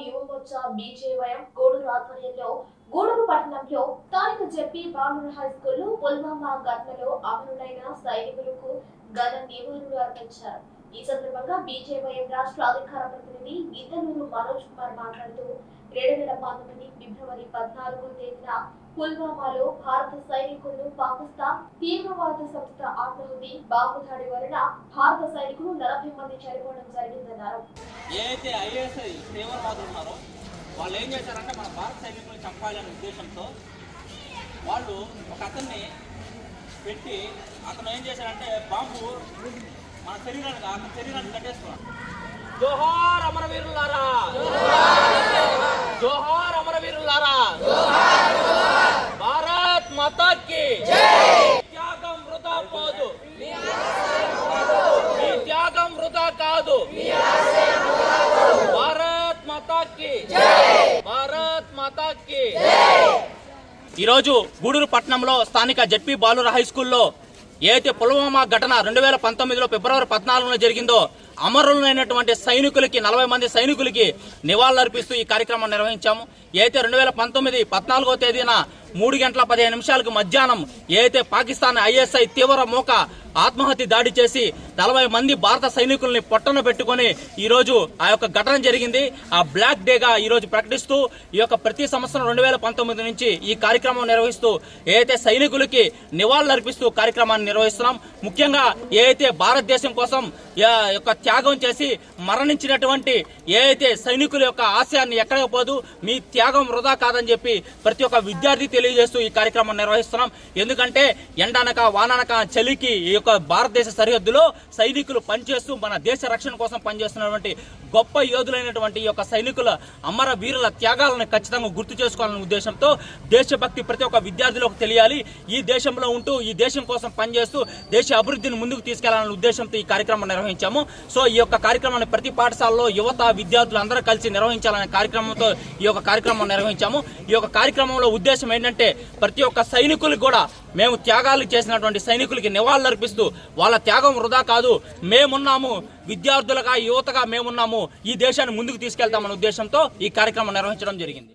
యువ మోర్చా బీజేవైఎం గూడూరు ఆధ్వర్యంలో గూడూరు పట్టణంలో స్థానిక జెపి బాలూరు హై స్కూల్లో పుల్వామా ఘటనలో అమరులైన సైనికులకు ఘన నివాళులు అర్పించారు. ఈ సందర్భంగా బీజేవైఎం రాష్ట్ర అధికార ప్రతినిధి గిద్దలూరు మనోజ్ కుమార్ మాట్లాడుతూ రెండు వేల పంతొమ్మిది ఫిబ్రవరి పద్నాలుగు తేదీన పుల్వామాలో భారత సైనికులు పాకిస్తాన్ తీవ్రవాద సంస్థ ఆత్మహుతి బాంబుదాడి వలన భారత సైనికులు నలభై మంది చనిపోవడం జరిగిందన్నారు. ఏదైతే ఐఏఎస్ఐ తీవ్రవాదులు ఉన్నారో వాళ్ళు ఏం చేశారంటే మన భారత సైనికులు చంపాలనే ఉద్దేశంతో వాళ్ళు ఒక అతన్ని పెట్టి అతను ఏం చేశారంటే బాంబు మన శరీరానికి అతని శరీరాన్ని జోహార్ అమరవీరులారా. జోహార్ అమరవీరులారా. భారత్ మాతాకి. త్యాగం వృధా పోదు మీ త్యాగం వృధా కాదు. భారత్ మాతాకి. భారత్ మాతాకి. ఈరోజు గూడూరు పట్టణంలో స్థానిక జడ్పీ బాలుర హై స్కూల్లో ఏదైతే పుల్వామా ఘటన రెండు వేల పంతొమ్మిదిలో ఫిబ్రవరి పద్నాలుగున జరిగిందో అమరులైనటువంటి సైనికులకి నలభై మంది సైనికులకి నివాళులర్పిస్తూ ఈ కార్యక్రమం నిర్వహించాము. ఏదైతే రెండు వేల పంతొమ్మిది పద్నాలుగో తేదీన మూడు గంటల పదిహేను నిమిషాలకు మధ్యాహ్నం ఏదైతే పాకిస్తాన్ ఐఎస్ఐ తీవ్ర మోక ఆత్మహత్య దాడి చేసి నలభై మంది భారత సైనికుల్ని పొట్టన పెట్టుకొని ఈ రోజు ఆ యొక్క ఘటన జరిగింది. ఆ బ్లాక్ డేగా ఈ రోజు ప్రకటిస్తూ ఈ యొక్క ప్రతి సంవత్సరం రెండు వేల పంతొమ్మిది నుంచి ఈ కార్యక్రమం నిర్వహిస్తూ ఏదైతే సైనికులకి నివాళులర్పిస్తూ కార్యక్రమాన్ని నిర్వహిస్తున్నాం ముఖ్యంగా ఏదైతే భారతదేశం కోసం యొక్క త్యాగం చేసి మరణించినటువంటి ఏదైతే సైనికుల యొక్క ఆశయాన్ని ఎక్కడికి పోదు మీ త్యాగం వృధా కాదని చెప్పి ప్రతి ఒక్క విద్యార్థి తెలియజేస్తూ ఈ కార్యక్రమం నిర్వహిస్తున్నాం. ఎందుకంటే ఎండనక వాననక చలికి ఈ యొక్క భారతదేశ సరిహద్దులో సైనికులు పనిచేస్తూ మన దేశ రక్షణ కోసం పనిచేస్తున్నటువంటి గొప్ప యోధులైనటువంటి యొక్క సైనికుల అమర వీరుల త్యాగాలను ఖచ్చితంగా గుర్తు చేసుకోవాలనే ఉద్దేశంతో దేశభక్తి ప్రతి ఒక్క విద్యార్థులకు తెలియాలి. ఈ దేశంలో ఉంటూ ఈ దేశం కోసం పనిచేస్తూ దేశ అభివృద్ధిని ముందుకు తీసుకెళ్ళాలనే ఉద్దేశంతో ఈ కార్యక్రమం నిర్వహించాము. సో ఈ యొక్క కార్యక్రమాన్ని ప్రతి పాఠశాలలో యువత విద్యార్థులు అందరూ కలిసి నిర్వహించాలనే కార్యక్రమంతో ఈ యొక్క కార్యక్రమం నిర్వహించాము. ఈ యొక్క కార్యక్రమంలో ఉద్దేశం ఏంటంటే ప్రతి ఒక్క సైనికులకు కూడా మేము త్యాగాలు చేసినటువంటి సైనికులకి నివాళులర్పిస్తూ వాళ్ళ త్యాగం వృధా కాదు. మేమున్నాము. విద్యార్థులుగా యువతగా మేమున్నాము. ఈ దేశాన్ని ముందుకు తీసుకెళ్తామనే ఉద్దేశంతో ఈ కార్యక్రమం నిర్వహించడం జరిగింది.